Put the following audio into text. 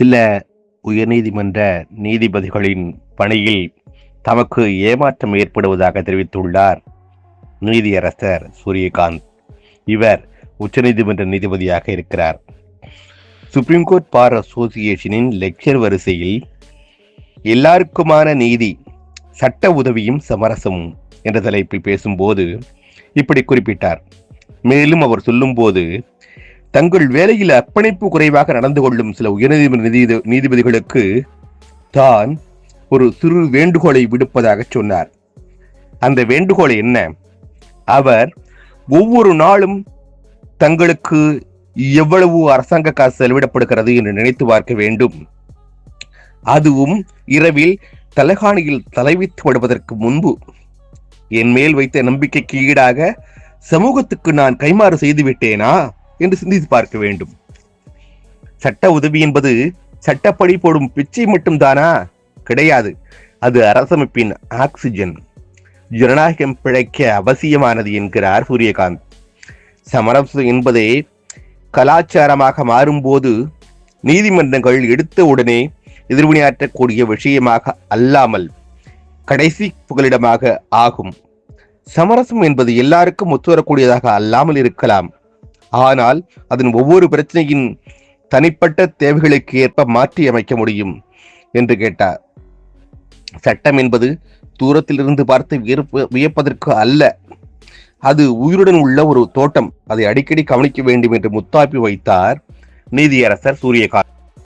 சில உயர்நீதிமன்ற நீதிபதிகளின் பணியில் தமக்கு ஏமாற்றம் ஏற்படுவதாக தெரிவித்துள்ளார் நீதியரசர் சூரியகாந்த். இவர் உச்சநீதிமன்ற நீதிபதியாக இருக்கிறார். சுப்ரீம் கோர்ட் பார் அசோசியேஷனின் லெக்சர் வரிசையில் எல்லாருக்குமான நீதி சட்ட உதவியும் சமரசமும் என்ற தலைப்பில் பேசும்போது இப்படி குறிப்பிட்டார். மேலும் அவர் சொல்லும்போது தங்கள் வேலையில் அர்ப்பணிப்பு குறைவாக நடந்து கொள்ளும் சில உயர்நீதிமன்ற நீதி நீதிபதிகளுக்கு தான் ஒரு சிறு வேண்டுகோளை விடுப்பதாக சொன்னார். அந்த வேண்டுகோள் என்ன? அவர் ஒவ்வொரு நாளும் தங்களுக்கு எவ்வளவு அரசாங்க காசு செலவிடப்படுகிறது என்று நினைத்து பார்க்க வேண்டும். அதுவும் இரவில் தலகாணியில் தலைவித்து விடுவதற்கு முன்பு. என் மேல் வைத்த நம்பிக்கைக்கு ஈடாக சமூகத்துக்கு நான் கைமாறு செய்து விட்டேனா? என்று சிந்தித்து பார்க்க வேண்டும். சட்ட உதவி என்பது சட்டப்படி போடும் பிச்சை மட்டும்தானா? கிடையாது. அது அரசமைப்பின் ஆக்சிஜன். ஜனநாயகம் பிழைக்க அவசியமானது என்கிறார் சூரியகாந்த். சமரசம் என்பதே கலாச்சாரமாக மாறும்போது நீதிமன்றங்கள் எடுத்த உடனே எதிர்வினையாற்றக்கூடிய விஷயமாக அல்லாமல் கடைசி புகலிடமாக ஆகும். சமரசம் என்பது எல்லாருக்கும் ஒத்துவரக்கூடியதாக அல்லாமல் இருக்கலாம். ஆனால் அதன் ஒவ்வொரு பிரச்சனையின் தனிப்பட்ட தேவைகளுக்கு ஏற்ப மாற்றி அமைக்க முடியும் என்று கேட்டார். சட்டம் என்பது தூரத்திலிருந்து பார்த்து வியப்பு வியப்பதற்கு அல்ல. அது உயிருடன் உள்ள ஒரு தோட்டம். அதை அடிக்கடி கவனிக்க வேண்டும் என்று முத்தாப்பி வைத்தார் நீதியரசர் சூரியகாந்த்.